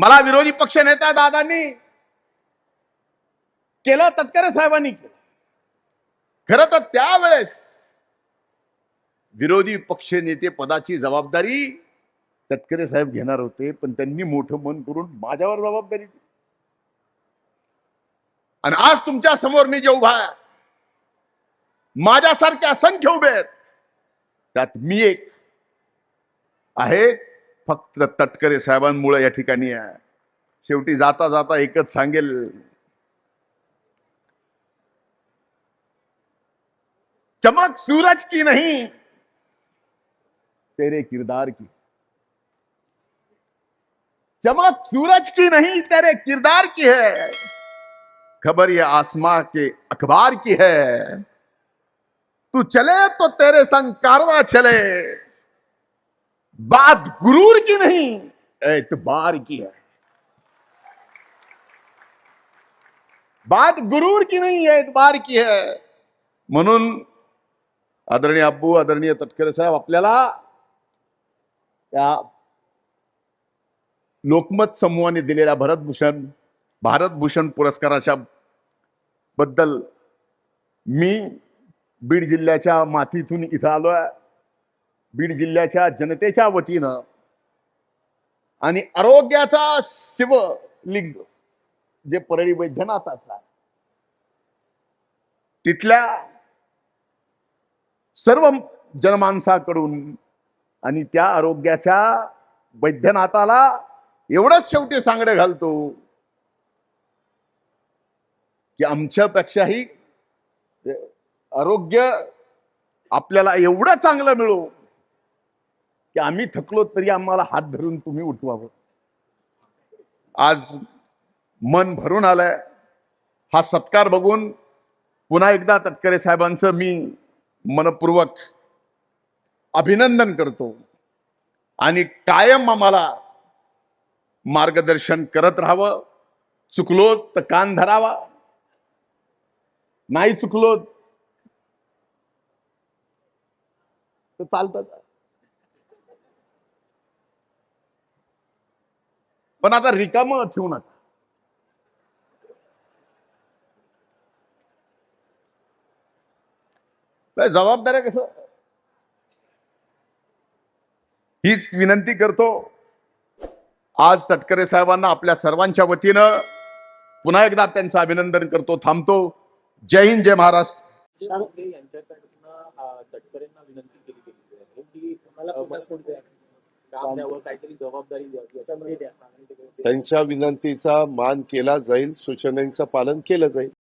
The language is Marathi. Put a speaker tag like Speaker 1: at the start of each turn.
Speaker 1: मला विरोधी पक्ष नेता दादांनी केलं तटकरे साहेबांनी केलं. खर तर त्यावेळेस विरोधी पक्ष नेते पदाची जबाबदारी तटकरे साहेब घेणार होते पण त्यांनी मोठं मन करून माझ्यावर जबाबदारी दिली आणि आज तुमच्यासमोर मी जे उभा माझ्यासारखे असंख्य उभे आहेत त्यात मी एक आहे. फक्त तटकरे साहेबांमुळे या ठिकाणी आहे शेवटी जाता जाता एकच सांगेल. चमक सूरज की नहीं, तेरे किरदार की. चमक सूरज की नहीं, तेरे किरदार की है. खबर ये आसमां के अखबार की है. तू चले तो तेरे संग कारवा चले. बात गुरूर की नहीं? एतबार की है। बात गुरूर की नहीं है एतबार की है। म्हणून आदरणीय अब्बू आदरणीय तटकरे साहेब आपल्याला त्या लोकमत समूहाने दिलेल्या भरतभूषण भारतभूषण पुरस्काराच्या बद्दल मी बीड जिल्ह्याच्या मातीतून इथं आलोय. बीड जिल्ह्याच्या जनतेच्या वतीनं आणि आरोग्याचा शिवलिंग जे परळी वैद्यनाथाचा तिथल्या सर्व जनमानसाकडून आणि त्या आरोग्याच्या वैद्यनाथाला एवढंच शेवटी सांगडे घालतो की आमच्यापेक्षाही आरोग्य आपल्याला एवढं चांगलं मिळो की आम्ही थकलो तरी आम्हाला हात धरून तुम्ही उठवावं. आज मन भरून आलंय. हा सत्कार बघून पुन्हा एकदा तटकरे साहेबांचं मी मनपूर्वक अभिनंदन करतो. आणि कायम आम्हाला मार्गदर्शन करत राहावं. चुकलो तर कान धरावा. नाही चुकलो तर चालतं. पण आता रिकाम ठेवू नका. जबाबदाऱ्या कसं? हीच विनंती करतो. आज तटकरे साहेबांना आपल्या सर्वांच्या वतीनं पुन्हा एकदा त्यांचं अभिनंदन करतो थांबतो. जय हिंद जय महाराष्ट्र.
Speaker 2: यांच्याकडनं तटकरेंना विनंती केली काहीतरी जबाबदारी
Speaker 3: त्यांच्या विनंतीचा मान केला जाईल सूचनांचं पालन केलं जाईल.